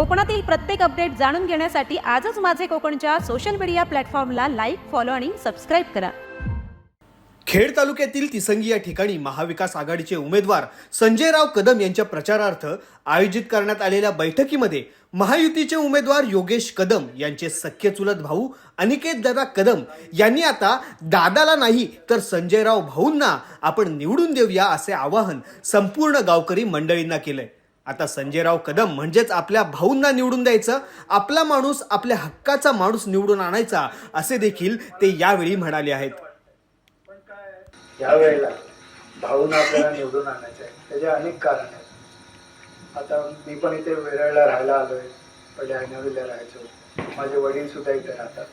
कोकणातील प्रत्येक अपडेट जाणून घेण्यासाठी आजच माझे कोकणच्या सोशल मीडिया प्लॅटफॉर्मला लाईक फॉलो आणि सबस्क्राईब करा. खेड तालुक्यातील तिसंगी या ठिकाणी महाविकास आघाडीचे उमेदवार संजयराव कदम यांच्या प्रचारार्थ आयोजित करण्यात आलेल्या बैठकीमध्ये महायुतीचे उमेदवार योगेश कदम यांचे सख्य चुलत भाऊ अनिकेत दादा कदम यांनी आता दादाला नाही तर संजयराव भाऊंना आपण निवडून देऊया असे आवाहन संपूर्ण गावकरी मंडळींना केलंय. आता संजयराव कदम म्हणजेच आपल्या भाऊंना निवडून द्यायचं आपला माणूस आपल्या हक्काचा माणूस निवडून आणायचा असे देखील ते यावेळी म्हणाले आहेत. यावेळेला भाऊन आपल्याला निवडून आणायचं आहे. त्याचे अनेक कारण आहेत. आता मी पण इथे वेरळला राहायला आलोय. पहिले आयनावीला राहायचो. माझे वडील सुद्धा इथे राहतात.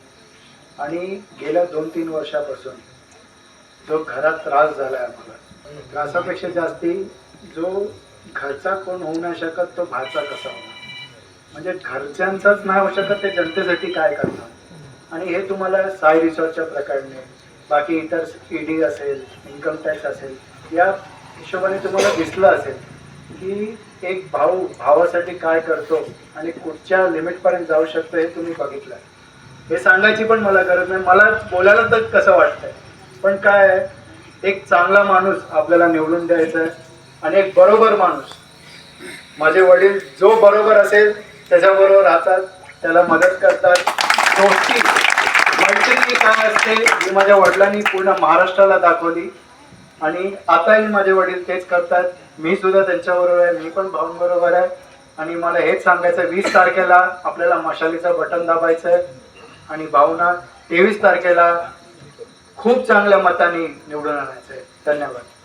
आणि गेल्या दोन तीन वर्षापासून जो घरात त्रास झालाय आम्हाला त्रासापेक्षा जास्ती जो घरचा कोण होऊ नाही शकत तो भाचा कसा होणार? म्हणजे घरच्यांचाच नाही होऊ शकत ते जनतेसाठी काय करणार? आणि हे तुम्हाला साय रिसॉर्टच्या प्रकारने बाकी इतर ईडी असेल इन्कम टॅक्स असेल या हिशोबाने तुम्हाला दिसलं असेल की एक भाऊ भावासाठी काय करतो आणि कुठच्या लिमिटपर्यंत जाऊ शकतो हे तुम्ही बघितलं हे सांगायची पण मला गरज नाही. मला बोलायला तर कसं वाटतंय? पण काय आहे, एक चांगला माणूस आपल्याला निवडून द्यायचा आहे आणि एक बरोबर माणूस. माझे वडील जो बरोबर असेल त्याच्याबरोबर राहतात त्याला मदत करतात. दोस्ती. मैत्रिणी काय असते ही माझ्या वडिलांनी पूर्ण महाराष्ट्राला दाखवली. आणि आताही माझे वडील तेच करतात. मी सुद्धा त्यांच्याबरोबर आहे मी पण भाऊंबरोबर आहे. आणि मला हेच सांगायचं वीस तारखेला आपल्याला मशालीचं बटन दाबायचं आहे. आणि भाऊना तेवीस तारखेला खूप चांगल्या मताने निवडून आणायचं आहे. धन्यवाद.